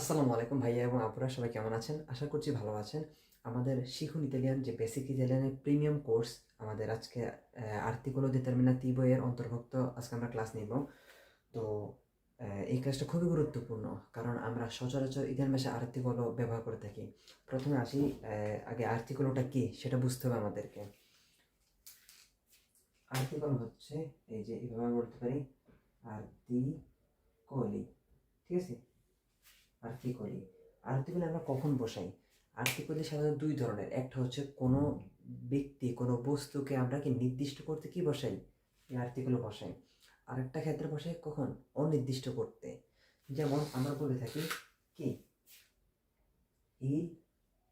আসসালামু আলাইকুম ভাইয়া এবং আপুরা সবাই কেমন আছেন? আশা করছি ভালো আছেন। আমাদের শিখুন ইতালিয়ান যে বেসিক ইতালিয়ানের প্রিমিয়াম কোর্স আমাদের আজকে আর্টিকলো ডিটারমিনাতিভো বইয়ের অন্তর্ভুক্ত আজকে আমরা ক্লাস নিব। তো এই ক্লাসটা খুবই গুরুত্বপূর্ণ কারণ আমরা সচরাচর ইতালিয়ান ভাষায় আর্টিকলো ব্যবহার করে থাকি। প্রথমে আসি আগে আর্টিকলোটা কি সেটা বুঝতে হবে আমাদেরকে। আর্টিকল হচ্ছে, এই যে এইভাবে বলতে পারি আর্টিকলি ঠিক আছে? আর্টিকলি আর্টিকলি আমরা কখন বসাই? আর্টিকলি সাধারণত দুই ধরনের। একটা হচ্ছে কোনো ব্যক্তি, কোনো বস্তুকে আমরা কি নির্দিষ্ট করতে কি বসাই? এই আর্টিকল বসাই। আরেকটা ক্ষেত্রে বসাই কখন? অনির্দিষ্ট করতে। যেমন আমরা বলে থাকি কি? ইল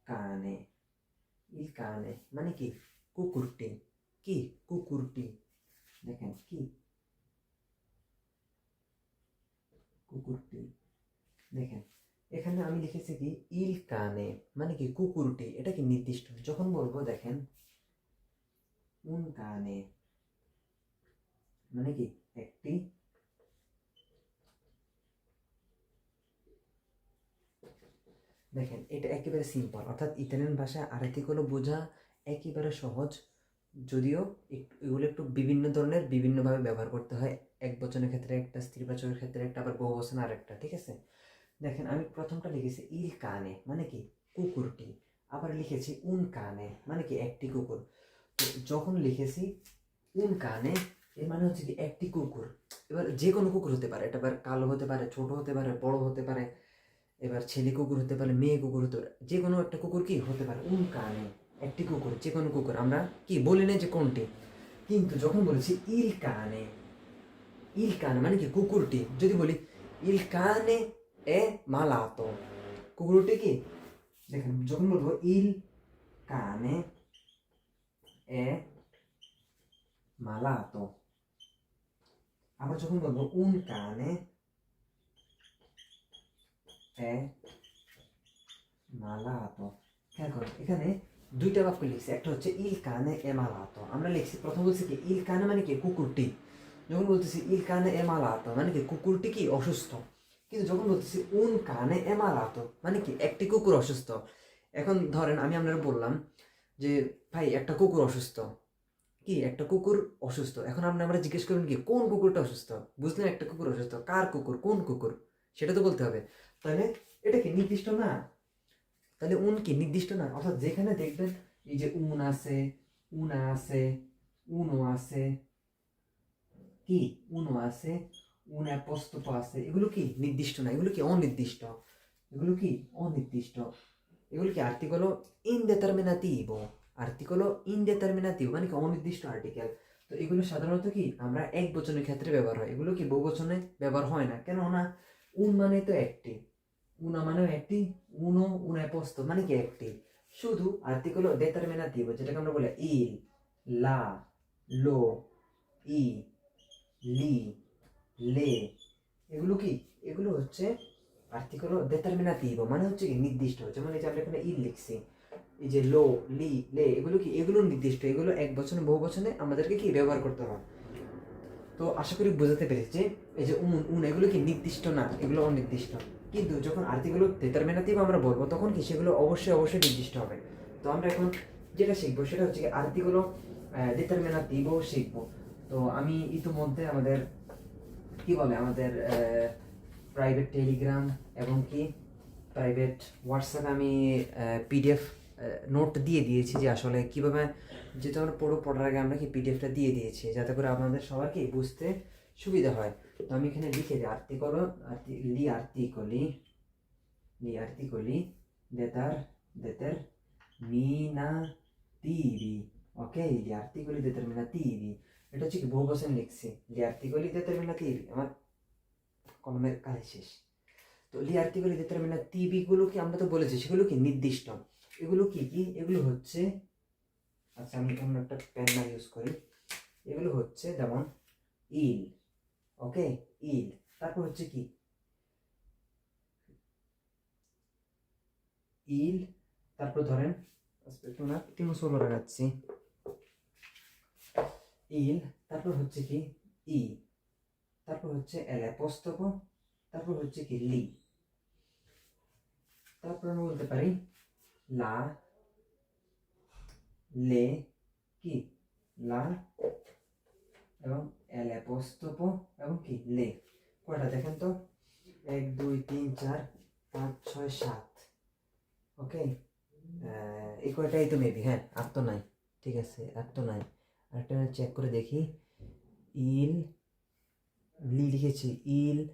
কানে। ইল কানে মানে কি? কুকুরটি। কি? কুকুরটি। দেখেন, কি? কুকুরটি। দেখেন এখানে আমি লিখেছি কি, ইল কানে মানে কি, কুকুরটি, এটা কি নির্দিষ্ট? যখন বলব, দেখেন, উন কানে মানে কি, একটি দেখেন, এটা একেবারে সিম্পল অর্থাৎ ইতালিয়ান ভাষায় আর্টিকল বোঝা একেবারে সহজ, যদিও এগুলো একটু বিভিন্ন ধরনের, বিভিন্নভাবে ব্যবহার করতে হয়, এক বচনের ক্ষেত্রে একটা স্ত্রী স্ত্রীবাচকের ক্ষেত্রে একটা, আবার বহু বচন আরেকটা, ঠিক আছে? দেখেন, আমি প্রথমটা লিখেছি ইল কানে মানে কি? কুকুরটি। আবার লিখেছি উন কানে মানে কি? একটি কুকুর। তো যখন লিখেছি উন কানে, এর মানে হচ্ছে কি একটি কুকুর। এবার যে কোনো কুকুর হতে পারে, এটা এবার কালো হতে পারে, ছোট হতে পারে, বড় হতে পারে, এবার ছেলে কুকুর হতে পারে, মেয়ে কুকুর হতে পারে, যে কোনো একটা কুকুর কি হতে পারে, উন কানে, একটি কুকুর, যে কোনো কুকুর। আমরা কি বলি না যে কোনটি? কিন্তু যখন বলেছি ইল কানে ইল কানে মানে কি কুকুরটি, যদি বলি ইল কানে এ মালাতো। কুকুরটি কি? দেখেন, যখন বলব, ইল কানে এ মালাতো। আবার যখন বলব, উন কানে এ মালাতো। খেয়াল করো, এখানে দুইটা বাক্য লিখছি। একটা হচ্ছে, ইল কানে এ মালাতো। আমরা লিখছি, প্রথম বলছি কি, ইল কানে মানে কি, কুকুরটি। যখন বলতেছি, ইল কানে এ মালাতো মানে কি, কুকুরটি কি, অসুস্থ। কিন্তু যখন বলতেছি, উন কানে এ মালাতো মানে কি? একটি কুকুর অসুস্থ। এখন ধরেন আমি আপনারা বললাম যে, ভাই, একটা কুকুর অসুস্থ। কি? একটা কুকুর অসুস্থ। এখন আপনি আমরা জিজ্ঞেস করবেন কি, কোন কুকুরটা অসুস্থ? বুঝলেন একটা কুকুর অসুস্থ। কার কুকুর? কোন কুকুর? সেটা তো বলতে হবে। তাহলে এটা কি নির্দিষ্ট না? তাহলে উন কি নির্দিষ্ট না? অর্থাৎ যেখানে দেখবেন এই যে উন আছে, উনা আছে উনো আছে, কি? উনো আছে উন অ্যাপস্তপ আছে। এগুলো কি নির্দিষ্ট না? এগুলো কি অনির্দিষ্ট? এগুলো কি অনির্দিষ্ট? এগুলো কি আর্টিকল ইনডেটারমিনাটিভো আর্টিকল ইনডেটারমিনাটিভ মানে কি অনির্দিষ্ট আর্টিকেল তো এগুলো সাধারণত কি আমরা এক বচনের ক্ষেত্রে ব্যবহার হয়। এগুলো কি বহু বচনে ব্যবহার হয় না? কেন না উন মানে তো একটি। উনা মানেও একটি উনো উনা পোস্ত মানে কি একটি। শুধু আর্টিকল ডেটারমিনাটিভ যেটাকে আমরা বলি ইল, লা, লো, ই, লি লে। এগুলো কি? এগুলো হচ্ছে আর্টিকল ডেটারমিনাটিভ মানে হচ্ছে কি নির্দিষ্ট, যেমন এই যে আমরা এখানে ইল লিখছি। এই যে লো, লি, লে, এগুলো কি? এগুলো নির্দিষ্ট, এগুলো এক বছরে বহু বছরে আমাদেরকে কি ব্যবহার করতে হয়? তো আশা করি বোঝাতে পেরেছি এই যে উন উন, এগুলো কি নির্দিষ্ট না? এগুলো অনির্দিষ্ট। কিন্তু যখন আর্টিগুলো ডেটারমিনাটিভ আমরা বলব, তখন কি সেগুলো অবশ্যই অবশ্যই নির্দিষ্ট হবে। তো আমরা এখন যেটা শিখব, সেটা হচ্ছে কি আর্টিগুলো ডিটারমিনাটিভও শিখব। তো আমি ইতিমধ্যে আমাদের কি বলে আমাদের প্রাইভেট টেলিগ্রাম এবং কি প্রাইভেট হোয়াটসঅ্যাপে আমি পিডিএফ নোট দিয়ে দিয়েছি যে আসলে কীভাবে যেহেতু আমরা পুরো পড়ার আগে আমরা কি পিডিএফটা দিয়ে দিয়েছি, যাতে করে আপনাদের সবার কি বুঝতে সুবিধা হয়। তো আমি এখানে লিখে দিই আর্টিকল লি আর্টিকলি লি আর্টিকলি দেতার, দেতের মিনাটিভি ওকে লি আর্টিকলি determinativi এটা হচ্ছে কি, বহু বছর লিখছি। লি আর্টিকলি determinativi আমার কলমের কাজ শেষ। তো লি আর্টিকলি determinativi গুলো কি আমরা তো বলেছি, সেগুলো কি নির্দিষ্ট? এগুলো কি কি? এগুলো হচ্ছে আচ্ছা আমি আমরা একটা পেন না ইউজ করি। এগুলো হচ্ছে যেমন, ইল। ওকে? ইল। তারপর হচ্ছে কি? ইল। তারপর ধরেন একটু না ষোলো লাগাচ্ছি। ইল তারপর হচ্ছে কি ই, তারপর হচ্ছে এল অ্যাপোস্তপ তারপর হচ্ছে কি লি। তারপর আমরা বলতে পারি লা, লে, কি? লা এবং এল অ্যাপোস্ট্রোফ এবং কি? লে। কয়টা দেখেন তো? এক, দুই, তিন, চার, পাঁচ, ছয়, সাত। ওকে? এই কয়টাই তো মেবি হ্যাঁ আর তো নাই। ঠিক আছে, আর তো নাই। আরেকটা চেক করে দেখি। ইল, লি লিখেছি, ইল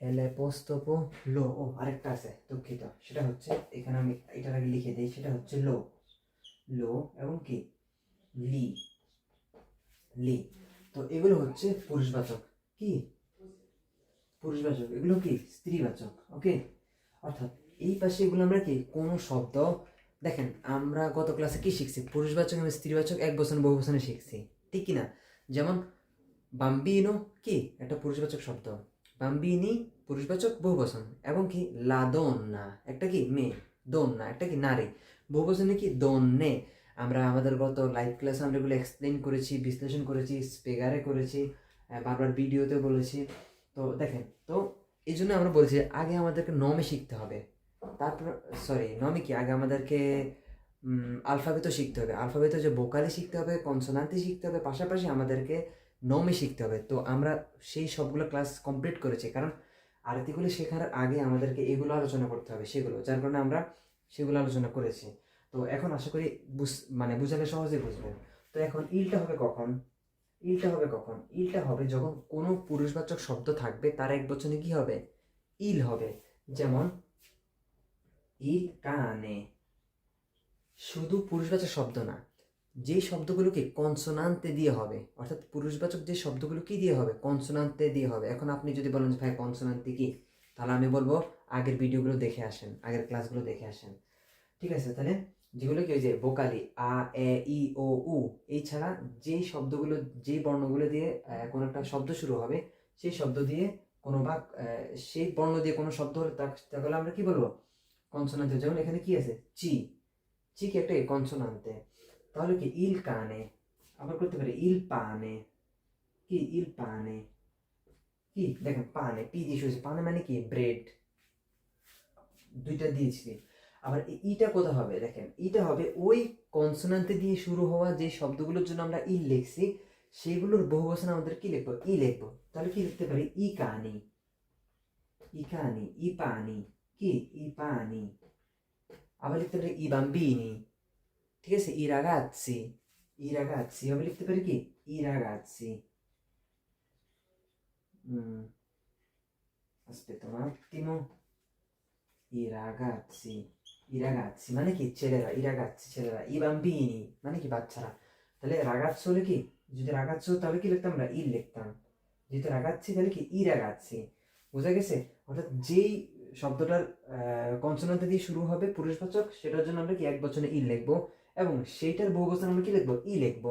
এল অ্যাপোস্ট্রোফ লো। ও, আরেকটা আছে, দুঃখিত। সেটা হচ্ছে, এখানে আমি এটার আগে লিখে দিই, সেটা হচ্ছে লো। লো এবং কি? লি। লি। তো এগুলো হচ্ছে পুরুষবাচক। কি? পুরুষবাচক। এগুলো কি? স্ত্রীবাচক। ওকে? অর্থাৎ এই পাশে এগুলো আমরা কি? কোনো শব্দ দেখেন, আমরা গত ক্লাসে কি শিখছি? পুরুষবাচক এবং স্ত্রীবাচক এক বছর বহু বছরে শিখছি। ঠিক কি না যেমন, বাম্বিনো কি? একটা পুরুষবাচক শব্দ। বাম্বিনি পুরুষবাচক বহু বচন এবং কি? লাদন্না একটা কি? মেয়ে দন্না। একটা কি? নারী। বহু বচনে কি? দন্নে। আমরা আমাদের গত লাইভ ক্লাসে আমরা এগুলো এক্সপ্লেন করেছি, বিশ্লেষণ করেছি স্পেগারে করেছি বারবার ভিডিওতে বলেছি। তো দেখেন, তো এই জন্য আমরা বলছি, আগে আমাদেরকে নমে শিখতে হবে। তারপর সরি নমি কি? আগে আমাদেরকে আলফাবেতও শিখতে হবে। আলফাবেত যে বোকালি শিখতে হবে কনসোনান্তি শিখতে হবে, পাশাপাশি আমাদেরকে নমে শিখতে হবে। তো আমরা সেই সবগুলো ক্লাস কমপ্লিট করেছি। কারণ আরতিগুলো শেখার আগে আমাদেরকে এগুলো আলোচনা করতে হবে, সেগুলো। যার কারণে আমরা সেগুলো আলোচনা করেছি। তো এখন আশা করি বুঝ মানে বুঝালে সহজে বুঝবেন। তো এখন ইলটা হবে কখন? ইলটা হবে কখন? ইলটা হবে যখন কোনো পুরুষবাচক শব্দ থাকবে, তার এক বচনে কী হবে? ইল হবে। যেমন ইল কানে। শুধু পুরুষবাচক শব্দ না যে শব্দগুলোকে কনসোনান্তে দিয়ে হবে, অর্থাৎ পুরুষবাচক যে শব্দগুলো কি দিয়ে হবে? কনসোনান্তে দিয়ে হবে। এখন আপনি যদি বলেন যে, ভাই, কনসোনান্তে কি? তাহলে আমি বলব, আগের ভিডিওগুলো দেখে আসেন, আগের ক্লাসগুলো দেখে আসেন। ঠিক আছে? তাহলে যেগুলো কি ওই যে ভোকালি আ, এ, ই, ও, উ, এই ছাড়া যেই শব্দগুলো, যেই বর্ণগুলো দিয়ে কোনো একটা শব্দ শুরু হবে, সেই শব্দ দিয়ে কোনো বা সেই বর্ণ দিয়ে কোনো শব্দ হলে তাহলে আমরা কি বলব? কনসোনান্তে যেমন এখানে কি আছে? চি। চি কি একটা কনসোনান্তে তাহলে কি ইল কানে? আবার করতে পারি ইল পানে। কি? ইল পানে। কি? দেখেন, পানে। পি দিয়ে শুরু হয়েছে। পানে মানে কি? ব্রেড। দুইটা দিয়েছি। আবার ইটা কোথা হবে? দেখেন, ইটা হবে ওই কনসোনান্টে দিয়ে শুরু হওয়া যে শব্দগুলোর জন্য আমরা ই লিখছি, সেগুলোর বহু বচন আমাদের কি লিখব? ই লিখব। তাহলে কি লিখতে পারি? ই কানি। ই কানি। ই পানি। কি ই পানি আবার লিখতে পারি ই বাম্বিনি ঠিক আছে ই রাগাচ্ছি ই রাগাচ্ছি আবার লিখতে পারি কি ই রাগাচ্ছি Mm. Aspetta un attimo. I ragazzi. I ragazzi. মানে কি ছেলেরা i ragazzi ছেলেরা i bambini. মানে কি বাচ্চারা তাহলে রাগাচ্ছ হলে কি যদি রাগাচ্ছ তাহলে কি লিখতাম আমরা ই লিখতাম যেহেতু রাগাচ্ছি তাহলে কি ই রাগাচ্ছি বোঝা গেছে অর্থাৎ যেই শব্দটার কনসোনান্ট দিয়ে শুরু হবে পুরুষবাচক, সেটার জন্য আমরা কি এক বছরে ই লিখব এবং সেইটার বহু বছর আমরা কি লিখব? ই লিখব।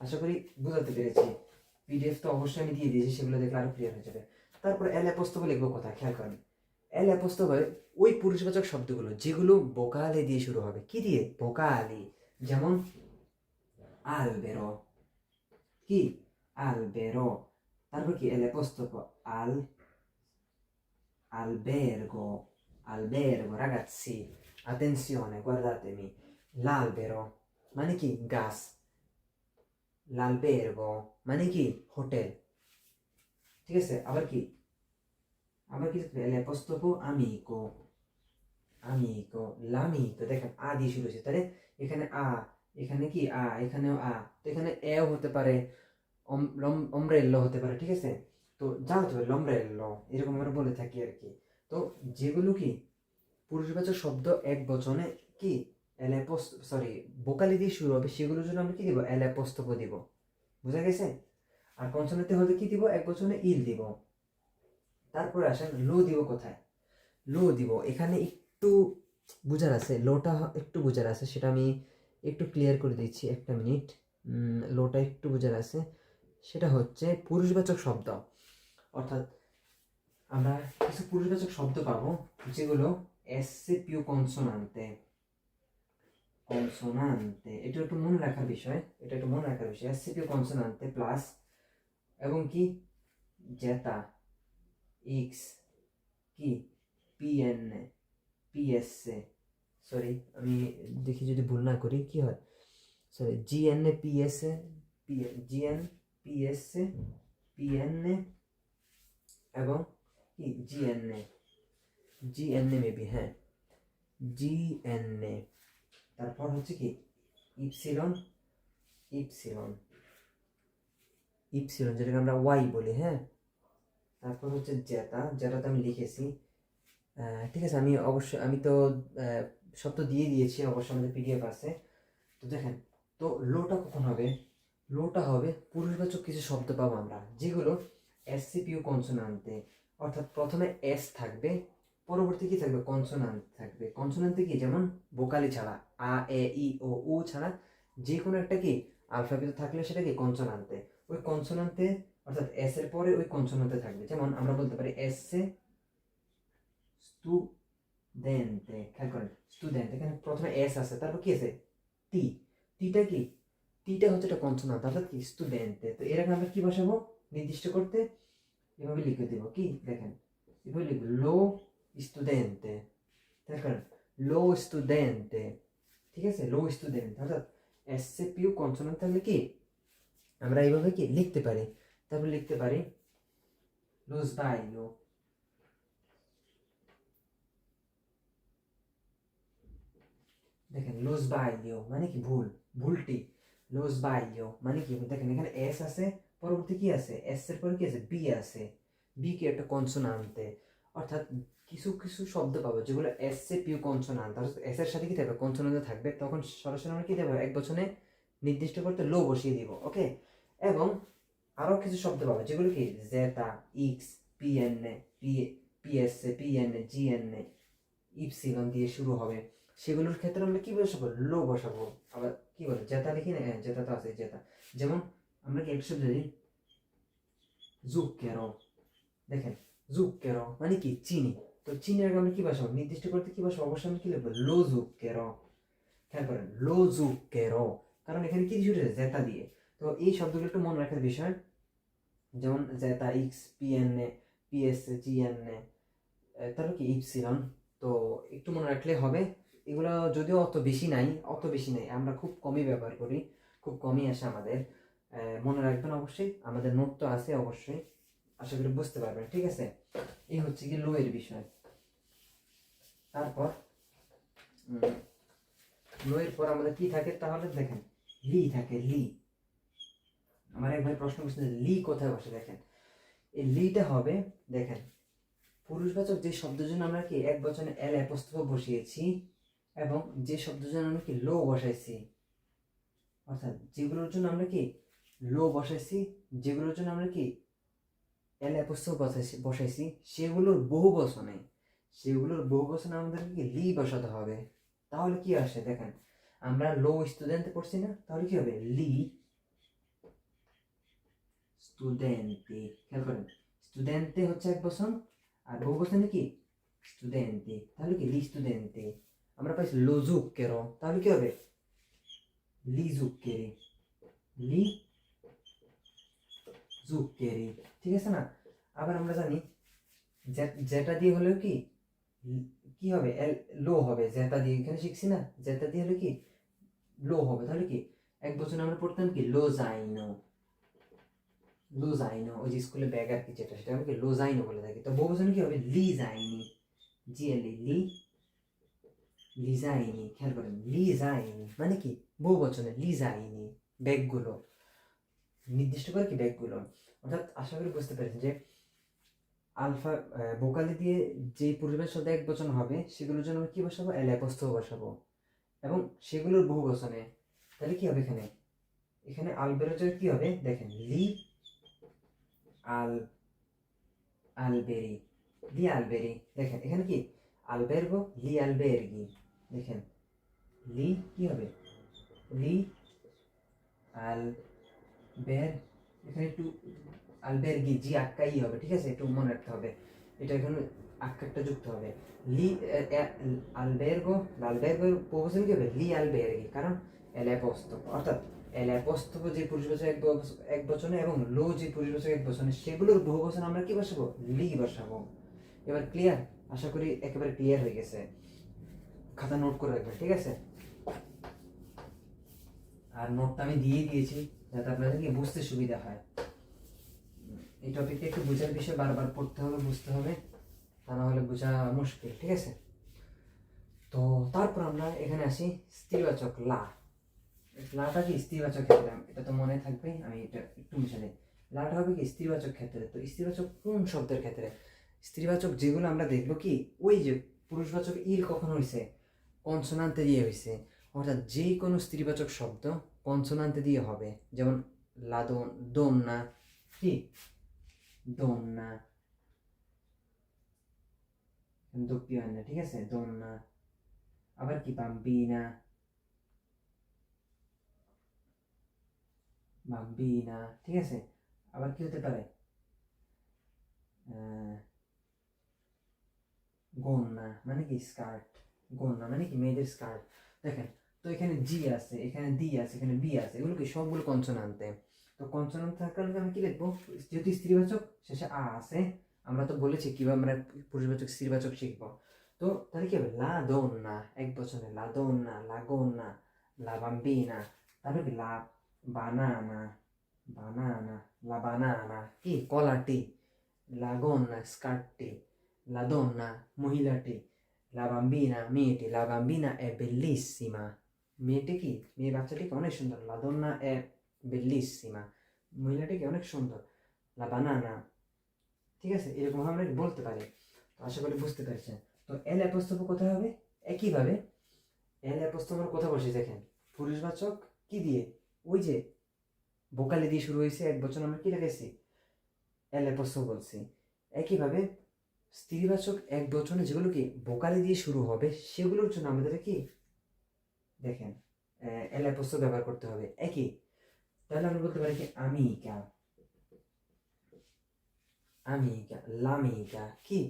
আশা করি বুঝাতে পেরেছি। পিডিএফ তো অবশ্যই আমি দিয়ে দিয়েছি, সেগুলো দেখলে আরও ক্লিয়ার হয়ে যাবে। তারপর এল অ্যাপস্তব লিখব কথা খেয়াল করেন। এল অ্যাপস্তব ওই পুরুষবাচক শব্দগুলো, যেগুলো বোকালে দিয়ে শুরু হবে। কি দিয়ে? বোকালি। যেমন আল বেরো কি? আলবেরো। তারপর কি? এল অ্যাপস্তব আল albergo albergo ragazzi attenzione guardatemi l'albero মানে কি গাছ l'albergo মানে কি হোটেল ঠিক আছে আবার কি আবার কি l'apostropho amico amico l'amico দেখেন আ দিয়ে শুরু হয়েছে তাহলে এখানে আ এখানে কি আ এখানেও আ তো এখানে এও হতে পারে অমরেল্লো হতে পারে ঠিক আছে তো যা হতে পারে লমরেল্লো এরকম আমরা বলে থাকি আর কি। তো যেগুলো কি পুরুষবাচক শব্দ এক বচনে কি এলাপোস সরি বোকালি দিয়ে শুরু হবে, সেগুলোর জন্য আমরা কি দিব? এলাপোস্তপ দিব। বুঝা গেছে? আর কনসোনেন্টে হলে কি দিব? এক বচনে ইল দিব। তারপরে আসেন, লো দিব কোথায়? লো দিব। এখানে একটু বুঝার আছে, লোটা একটু বুঝার আছে, সেটা আমি একটু ক্লিয়ার করে দিচ্ছি, একটা মিনিট। লোটা একটু বুঝার আছে, সেটা হচ্ছে পুরুষবাচক শব্দ। অর্থাৎ আমরা কিছু পুরুষবাচক শব্দ পাবো, যেগুলো এসে পিউ কনসোনান্তে কনসোনান্তে এটা একটু মনে রাখার বিষয়, এটা একটু মনে রাখার বিষয়। এসে পিউ কনসোনান্তে প্লাস এবং কি? জেতা এক্স কি পিএন পিএসএ সরি আমি দেখি যদি ভুল না করি, কি হয়? Sorry G N A PSA G N PSA PNA এবং কি? G N A G N A maybe হ্যাঁ। জি এন এ তারপর হচ্ছে কি? ইপসিলন ইপসিলন ইপসিলন যেটাকে আমরা ওয়াই বলি হ্যাঁ। তারপর হচ্ছে জেতা যেটাতে আমি লিখেছি। ঠিক আছে, আমি অবশ্যই আমি তো সব তো দিয়ে দিয়েছি অবশ্যই আমাদের পিডিএফ আছে। তো দেখেন, তো লোটা কখন হবে? লোটা হবে, পুরুষবাচক কিছু শব্দ পাবো আমরা। যেগুলো এসসিপিউ কনসোনান্তে অর্থাৎ প্রথমে এস থাকবে, পরবর্তী কি থাকবে? কনসোনান্ট থাকবে। কনসোনান্তে কি? যেমন ভোকালি ছাড়া, আ, এ, ই, ও, উ ছাড়া যে কোনো একটা কি? আলফাবেট থাকলে সেটা কি? কনসোনান্তে ওই কনসোনান্তে অর্থাৎ এস এর পরে ওই কনসোনান্তে থাকবে। যেমন আমরা বলতে পারি এস এ স্টুডেন্টে খেয়াল করেন স্টুডেন্ট এখানে প্রথমে এস আছে, তারপর কি আছে? টি টিটা কি টিটা হচ্ছে একটা কনসোনান্ট অর্থাৎ কি? স্টুডেন্টে তো এরকম আমরা কি বসাবো? নির্দিষ্ট করতে এভাবে লিখে দেব। কি? দেখেন, এভাবে লিখব। লো স্টুডেন্টে দেখেন, লো স্টুডেন্টে ঠিক আছে? লো স্টুডেন্ট অর্থাৎ এস সি পিউ কনসোনান্ট থাকলে কি? আমরা এইভাবে কি? লিখতে পারি। তারপর লিখতে পারি lo sbaglio দেখেন লো sbaglio মানে কি? ভুল। ভুলটি। লো sbaglio মানে কি? দেখেন, এখানে এস আছে পরবর্তী কি আছে? এস এর পরে কি আছে? বি আছে। বি কি একটা কনসোনান্তে অর্থাৎ কিছু কিছু শব্দ পাবো যেগুলো এস এ পিউ কনসোনান্ট অর্থাৎ এস এর সাথে কি থাকবে? কনসোনান্টে থাকবে। তখন সরাসরি আমরা কি দেবো? এক বছরে নির্দিষ্ট করতে লো বসিয়ে দিব ওকে এবং আরও কিছু শব্দ পাবো যেগুলো কি? Zeta X PNA P PS A P N A PSA PNA GNA epsilon দিয়ে শুরু হবে। সেগুলোর ক্ষেত্রে আমরা কি বসাবো? লো বসাবো। আবার কি বলে? জেতা লিখি না? হ্যাঁ জেতা তো আছে, জেতা। যেমন আমরা কি শব্দ দিই জুকেরো দেখেন জুকেরো মানে কি? চিনি। তো চিনি আগে আমরা কি বসাবো? নির্দিষ্ট করতে কি বসাবো? অবশ্যই আমরা কি লিখব? লো জুকেরো খেয়াল করেন, লো জুকেরো কারণ এখানে কি শুরু জেতা দিয়ে। তো এই শব্দগুলো একটু মনে রাখার বিষয়। যেমন জেতা ইক্স পিএনএ পিএস জিএনএ তারপর কি? ইপসিলন। তো একটু মনে রাখলে হবে। এগুলো যদিও অত বেশি নাই, অত বেশি নাই। আমরা খুব কমই ব্যবহার করি। খুব কমই আসে আমাদের। মনে রাখবেন অবশ্যই, আমাদের নোট তো আছে অবশ্যই, আশা করি বুঝতে পারবেন, ঠিক আছে? এই হচ্ছে কি লো এর বিষয়। তারপর লো এর পর আমাদের কি থাকে তাহলে? দেখেন, লি থাকে, লি। আমার এক ভাই প্রশ্ন করছে যে, লি কোথায় বসে? দেখেন, এই লিটা হবে, দেখেন, পুরুষবাচক যে শব্দের জন্য আমরা কি এক বচনে এল অ্যাপোস্ট্রফ বসিয়েছি, এবং যে শব্দের জন্য আমরা কি লো বসাইছি, অর্থাৎ যেগুলোর জন্য আমরা কি লো বসাইছি, যেগুলোর জন্য আমরা কি এল অ্যাপোস্ট্রফ বসাইছি বসাইছি, সেগুলোর বহু বচনে। সেগুলোর বহু বচনে আমাদের কি লি বসাতে হবে? তাহলে কি আসে দেখেন, আমরা লো স্টুডেন্টে পড়ছি না, তাহলে কি হবে? লি স্টুডেন্টে খেয়াল করেন স্টুডেন্টে হচ্ছে এক বছর আর বহু বছর কি? স্টুডেন্টে তাহলে কি? লি স্টুডেন্টে আমরা পাইছি লো জুক্কেরো তাহলে কি হবে? লি জুক্কেরি লি জুক্কেরি ঠিক আছে না? আবার আমরা জানি যেটা দিয়ে হলেও কি লি- কি হবে? লো হবে। জেতা দিয়ে, এখানে শিখছি না? জেতা দিয়ে হলে কি? লো হবে। তাহলে কি? এক বছর আমরা পড়তাম কি? লো জাইনো লোজাইনো, ওই যে স্কুলে ব্যাগ আর কি যেটা, সেটা আমি কি লোজাইনো বলে থাকি। তো বহু বচনে কি হবে? লিজাইনি। জি এল ই লি, লিজাইনি। খেয়াল করেন, লিজাইনি। মানে কি? বহু বচনে লিজাইনি ব্যাগগুলো। নির্দিষ্ট করে কি ব্যাগগুলো অর্থাৎ আশা করি বুঝতে পেরেছেন যে আলফা বোকালি দিয়ে যে পরিবেশ শব্দ এক বচন হবে, সেগুলোর জন্য আমরা কি বসাবো? এল অ্যাপস্থ বসাবো। এবং সেগুলোর বহু বচনে, তাহলে কী হবে এখানে? এখানে আলবেরোজের কী হবে? দেখেন, লি, আল, আলবেরি, লি, আলবেরি। দেখেন, এখানে কি? আলবেরগো, লি, আলবেরগি। দেখেন, লি কি হবে? লি, আল বের, এখানে একটু আলবেরগি জি আক্কাই হবে, ঠিক আছে? একটু মনে রাখতে হবে। এটা এখানে আক্কারটা যুক্ত হবে। লি আলবেরগো আলবেরগো প্রবচন কি হবে? লি আলবেরগি কারণ এলাপস্তক অর্থাৎ এলাপস্তক যে পুরুষবাচক এক বচ- এক বচনে এবং লো যে পুরুষবাচক এক বচনে, সেগুলোর বহু বচন আমরা কি বসাবো? লি বসাবো। এবার ক্লিয়ার আশা করি একেবারে ক্লিয়ার হয়ে গেছে। খাতা নোট করে রাখবেন, ঠিক আছে? আর নোটটা আমি দিয়ে দিয়েছি। যাতে আপনাদেরকে বুঝতে সুবিধা হয়। এই টপিকটা একটু বোঝার বিষয় বারবার পড়তে হবে, বুঝতে হবে। তা না হলে বোঝা মুশকিল, ঠিক আছে? তো তারপর আমরা এখানে আসি স্ত্রীবাচক লা। লাটা কি স্ত্রীবাচক ক্ষেত্রে? এটা তো মনে থাকবে আমি এটা একটু মুছে নিই। লাটা হবে কি স্ত্রীবাচক ক্ষেত্রে? তো স্ত্রীবাচক কোন শব্দের ক্ষেত্রে? স্ত্রীবাচক যেগুলো আমরা দেখব কি, ওই যে পুরুষবাচক ইল কখন হয়েছে কনসোনান্তে দিয়ে হয়েছে অর্থাৎ যে কোনো স্ত্রীবাচক শব্দ কনসোনান্তে দিয়ে হবে। যেমন লাদন দোমনা কি? দোমনা। দোপ্পিও না ঠিক আছে? দোমনা। আবার কি বাম্বিনা বাম্বিনা ঠিক আছে? আবার কি হতে পারে? আহ, মানে কি? স্কার্ট। গন্যা মানে কি? মেয়েদের স্কার্ট। দেখেন তো এখানে জি আছে, এখানে ডি আছে, এখানে বি আছে এগুলো কি সবগুলো কনসোনান্তে তো কনসোনান্ট থাকার আমি কি লিখব? যেহেতু স্ত্রীবাচক, শেষে আ আছে, আমরা তো বলেছি কীভাবে আমরা পুরুষবাচক, স্ত্রীবাচক শিখব। তো তাহলে কি হবে? লা দোন্না এক বছরে লা দোন্না লা না, লা বাম্বিনা তারপরে কি? লা বানানা বানানা লা বানানা কি? কলাটি লা গন্না স্কার্টটি la donna la bambina মেয়েটি la bambina è bellissima মেয়েটি কি মেয়ে বাচ্চাটিকে অনেক সুন্দর। donna è bellissima মহিলাটিকে অনেক সুন্দর। la banana ঠিক আছে? এরকম আমরা বলতে পারি। আশা করি বুঝতে পেরেছেন। তো এল অ্যাপস্তফ কোথায় হবে? একইভাবে এল অ্যাপস্তফ আমরা কোথায় বসে? দেখেন। পুরুষবাচক কি দিয়ে? ওই যে বোকালি দিয়ে শুরু হয়েছে এক বছর। আমরা কি রেখেছি? এল অ্যাপস্তফ বলছি। একইভাবে স্ত্রীবাচক এক বচনে যেগুলো কি বোকালি দিয়ে শুরু হবে, সেগুলোর জন্য আমাদের কি দেখেন এল অ্যাপস্ত ব্যবহার করতে হবে। একই? তাহলে আমরা বলতে পারি কি আমিকা আমিকা লামিকা কি?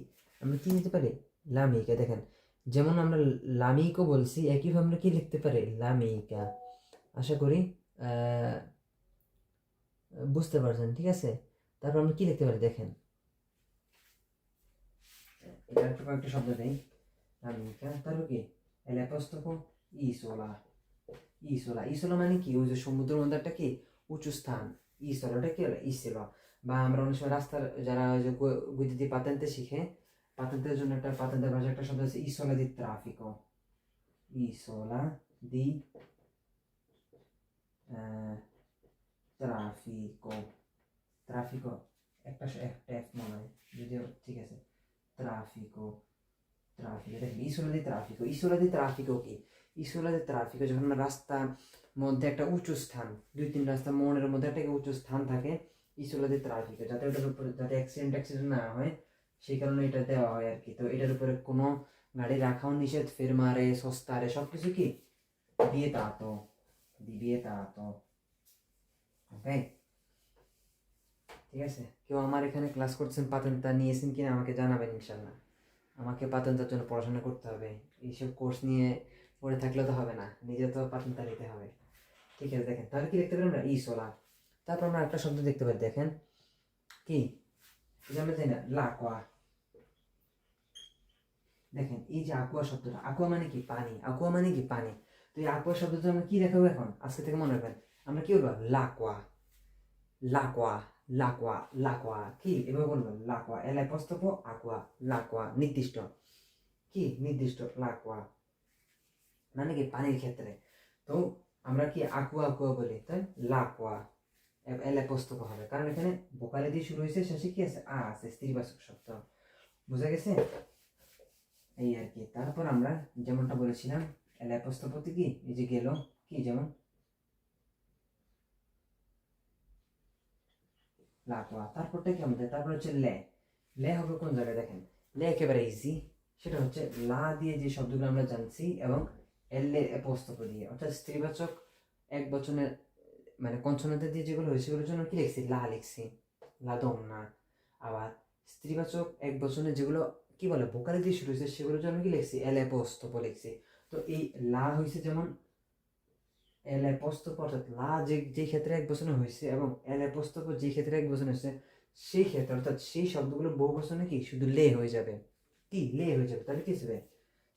আমরা কি নিতে পারি? লামিকা দেখেন, যেমন আমরা লামিকও বলছি, একইভাবে আমরা কি লিখতে পারি? লামিকা আশা করি বুঝতে পারছেন, ঠিক আছে? তারপর আমরা কি লিখতে পারি? দেখেন। এটা একটু কয়েকটা শব্দ দেই আমিকা তারপর কি? এল অ্যাপোস্ট্রোফো ইসোলা ইসোলা ইসোলা মানে কি ওই যে সমুদ্রের মধ্যে একটা কি উঁচু স্থান ইসোলাটা কি হলো ইসেলা বা আমরা অনেক সময় রাস্তার যারা ওই যে বৈদ্যুতিক পাতেন্তে শিখে পাতেন্তের জন্য একটা পাতেন্তের ভাষা একটা শব্দ আছে ইসোলা দি ট্রাফিকো ইসোলা দি ট্রাফিকো ট্রাফিকো একটা স- একটা এফ মনে হয় যদিও ঠিক আছে traffico. Traffico দেখেন ইসোলা দি ট্রাফিকো ইসোলা দি কি ইসোলা দি ট্রাফিকো যখন রাস্তা মধ্যে একটা উঁচু স্থান দুই তিন রাস্তা মোড়ের মধ্যে একটা উঁচু স্থান থাকে ইসোলা দি ট্রাফিকো যাতে ওটার উপরে যাতে অ্যাক্সিডেন্ট অ্যাক্সিডেন্ট না হয় সেই কারণে এটা দেওয়া হয় আর কি তো এটার উপরে কোনো গাড়ি রাখাও নিষেধ ফেরমারে সস্তারে সব কিছু কি দিয়ে vietato, di vietato. ওকে ঠিক আছে কেউ আমার এখানে ক্লাস করছেন পাতেন্তা নিয়েছেন কিনা আমাকে জানাবেন ইনশাল্লাহ আমাকে পাতেন্তার জন্য পড়াশোনা করতে হবে। এইসব কোর্স নিয়ে পড়ে থাকলে তো হবে না। নিজে তো পাতেন্তা নিতে হবে। ঠিক আছে, দেখেন। তাহলে কি দেখতে পারি আমরা ইসোলা তারপর আমরা একটা শব্দ দেখতে পাই, দেখেন। কি? আমরা জানি না লাকোয়া দেখেন, এই যে আকুয়া শব্দটা, আকুয়া মানে কি? পানি। আকুয়া মানে কি? পানি। তো এই আকুয়া শব্দটা আমরা কি দেখাবো এখন? আজকে থেকে মনে রাখবেন। আমরা কি বলব? লাকোয়া লাকোয়া লাকোয়া লাকোয়া কি এভাবে বলব লাকোয়া এল অ্যাপোস্ট্রোফ আকোয়া লাকোয়া নির্দিষ্ট। কি? নির্দিষ্ট লাকোয়া মানে কি? পানির ক্ষেত্রে। তো আমরা কি আকুয়া আকুয়া বলি? তাই? লাকোয়া এল অ্যাপোস্ট্রোফ হবে। কারণ এখানে বোকালে দিয়ে শুরু হয়েছে, শেষে কি আছে? আ আছে, স্ত্রীবাচক শব্দ। বোঝা গেছে? এই আর কি। তারপর আমরা যেমনটা বলেছিলাম এল অ্যাপোস্ট্রোফতে কি? এই যে গেল, কি যেমন? লাকোয়া তারপরটা কি আমাদের? তারপর হচ্ছে লে। লে হবে কোন জায়গায় দেখেন? লে একেবারে ইজি সেটা হচ্ছে লা দিয়ে যে শব্দগুলো আমরা জানছি এবং এল এ অ্যাপোস্ট্রোফ দিয়ে। অর্থাৎ স্ত্রীবাচক এক বচনের মানে কনসোনেন্ট দিয়ে যেগুলো হয়েছে সেগুলোর জন্য কি লিখছি? লা লিখছি। লা দমনা। আবার স্ত্রীবাচক এক বচনে যেগুলো কি বলে? ভোকালে দিয়ে শুরু হয়েছে, সেগুলোর জন্য কি লিখছি? এল অ্যাপোস্ট্রোফ লিখছি। তো এই লা হয়েছে যেমন এল অ্যাপোস্ট্রোফ অর্থাৎ লা যে যে ক্ষেত্রে এক বচনে হয়েছে এবং এল অ্যাপোস্ট্রোফ যে ক্ষেত্রে এক বচনে হয়েছে সেই ক্ষেত্রে অর্থাৎ সেই শব্দগুলো বহু বচনে কি শুধু লে হয়ে যাবে কি লে হয়ে যাবে তাহলে কি হবে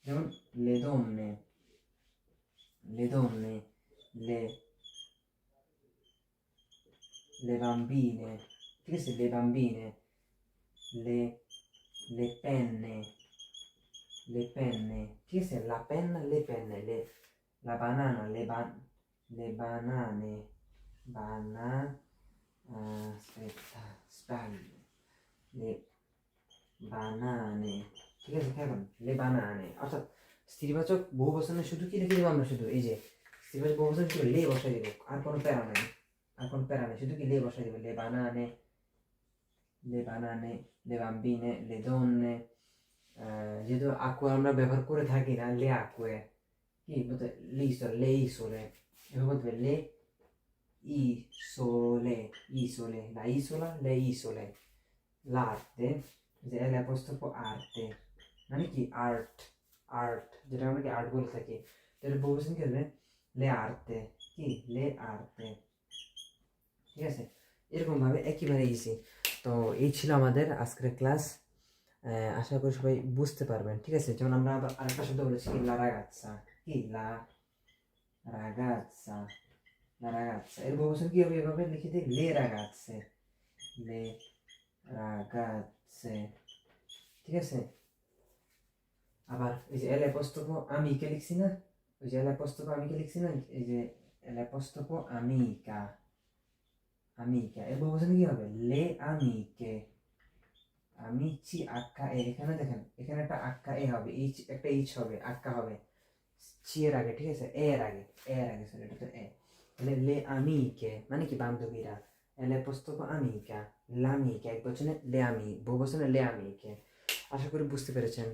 যেমন le donne le donne le le bambine ঠিক আছে le bambine le le penne le penne ঠিক আছে la penna le penne le la banana le ban le banane bana ah, aspetta sbaglio le banane. ঠিক আছে খেয়াল লে বানানে অর্থাৎ স্ত্রীবাচক বহু বচনে শুধু কি লিখে দেবো আমরা শুধু? এই যে স্ত্রীবাচক বহু বচন শুধু লে বসাই দেবো। আর কোনো প্যারা নেই আর কোনো প্যারা নেই শুধু কি লে বসাই দেবো? লে বানানে লে বানানে লে বাম্বিনে লে দন্নে যেহেতু আকুয়া আমরা ব্যবহার করে থাকি না লে আকুয়ে কি বলতে লে ইসোলে লে ইসোলে বলতে হবে লে isole isole. La isola, le isole. L'arte যে এল অ্যাপোস্ট্রোফ আর্টে মানে কি আর্ট আর্ট যেটা আমরা কি আর্ট বলে থাকি এটা বহুবচন কি হবে লে আর্তে কি লে আর্তে ঠিক আছে এরকম ভাবে একইবারে ইজি তো এই ছিল আমাদের আজকের ক্লাস আশা করি সবাই বুঝতে পারবেন ঠিক আছে যেমন আমরা আবার আরেকটা শব্দ বলেছি কি লা রাগাচ্ছা কি লা রাগাচ্ছা লা রাগাচ্ছা। এর বহুবচন কি হবে এভাবে? লিখে দিই লে রাগাচ্ছে লে রাগাচ্ছে। ঠিক আছে? আবার এই যে এল অ্যাপোস্ট্রোফ আমি কে লিখছি না? ওই যে এল অ্যাপোস্ট্রোফ আমি কে লিখছি না? এই যে এল অ্যাপোস্ট্রোফ আমিকা আমিকা। এর বহুবচন কি হবে? লে আমিকে। আমিচি আক্কা এ। এখানে দেখেন, এখানে একটা আক্কা এ হবে, এইচ, একটা এইচ হবে, আক্কা হবে। এর আগে, ঠিক আছে? এর আগে এ এর আগে সরি এটা তো এ। তাহলে লে আমি কে মানে কি বান্ধবীরা? এলে পুস্তক আমিকা লামিকা এক বচনে লে আমি, বহু বচনে লে আমিকে। আশা করি বুঝতে পেরেছেন।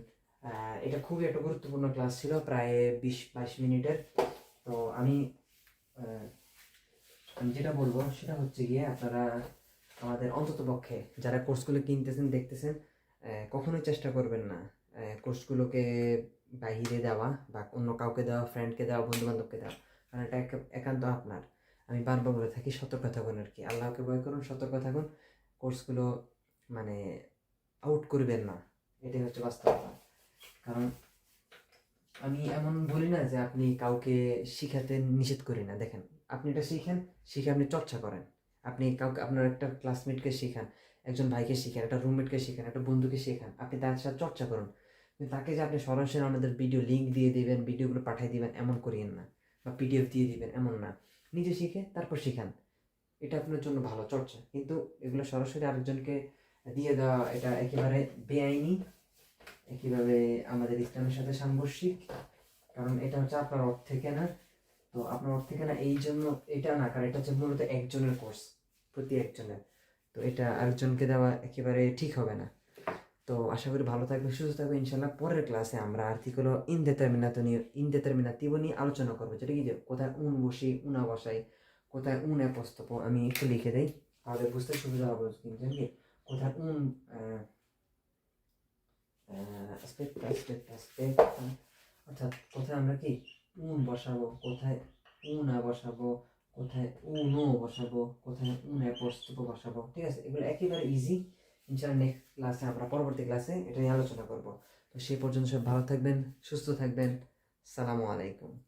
এটা খুবই একটা গুরুত্বপূর্ণ ক্লাস ছিল, প্রায় বিশ, বাইশ মিনিটের। তো আমি আমি যেটা বলব, সেটা হচ্ছে গিয়ে আপনারা আমাদের অন্তত পক্ষে যারা কোর্সগুলো কিনতেছেন, দেখতেছেন কখনোই চেষ্টা করবেন না। কোর্সগুলোকে বাইরে দেওয়া বা অন্য কাউকে দেওয়া ফ্রেন্ডকে দেওয়া বন্ধু বান্ধবকে দেওয়া, কারণ এটা একা- একান্ত আপনার। আমি বারবার বলে থাকি, সতর্ক থাকুন আর কি। আল্লাহকে ভয় করুন, সতর্ক থাকুন। কোর্সগুলো মানে আউট করবেন না। এটাই হচ্ছে বাস্তবতা। কারণ আমি এমন বলি না যে আপনি কাউকে শিখাতে নিষেধ করি না। দেখেন, আপনি এটা শিখেন, শিখে আপনি চর্চা করেন। আপনি কাউকে আপনার একটা ক্লাসমেটকে শেখান, একজন ভাইকে শেখান, একটা রুমমেটকে শেখান, একটা বন্ধুকে শেখান, আপনি তার সাথে চর্চা করুন। তাকে যে আপনি সরাসরি আমাদের ভিডিও লিঙ্ক দিয়ে দিবেন ভিডিওগুলো পাঠিয়ে দিবেন, এমন করিয়েন না। বা পিডিএফ দিয়ে দিবেন, এমন না। নিজে শিখে, তারপর শিখান। এটা আপনার জন্য ভালো চর্চা। কিন্তু এগুলো সরাসরি আরেকজনকে দিয়ে দেওয়া এটা একেবারে বেআইনি। একইভাবে আমাদের ইসলামের সাথে সাংঘর্ষিক। কারণ এটা হচ্ছে আপনার অর্থ থেকে না তো আপনার অর্থ থেকে না এই জন্য এটা না, কারণ এটা হচ্ছে মূলত একজনের কোর্স প্রতি একজনের। তো এটা আরেকজনকে দেওয়া একেবারে ঠিক হবে না। তো আশা করি ভালো থাকবে সুস্থ থাকবে ইনশাল্লাহ পরের ক্লাসে আমরা আর্টিকেল ইনডেটারমিনাতো নিয়ে ইনডেটারমিনাতিভ নিয়ে আলোচনা করব। যেটা কি যে, কোথায় উন বসি, উনা বসাই, কোথায় উন অ্যাপস্তপ আমি একটু লিখে দেই। তাহলে বুঝতে সুবিধা হবে কিন্তু কি? কোথায় উন অর্থাৎ কোথায় আমরা কি, উন বসাবো, কোথায় উনা বসাবো, কোথায় উনো বসাবো, কোথায় উন অ্যাপস্তপ বসাবো। ঠিক আছে? এগুলো একেবারে ইজি ইনশাআল্লাহ নেক্সট ক্লাসে আমরা পরবর্তী ক্লাসে এটা নিয়ে আলোচনা করব। তো সেই পর্যন্ত সব ভালো থাকবেন, সুস্থ থাকবেন। সালামু আলাইকুম।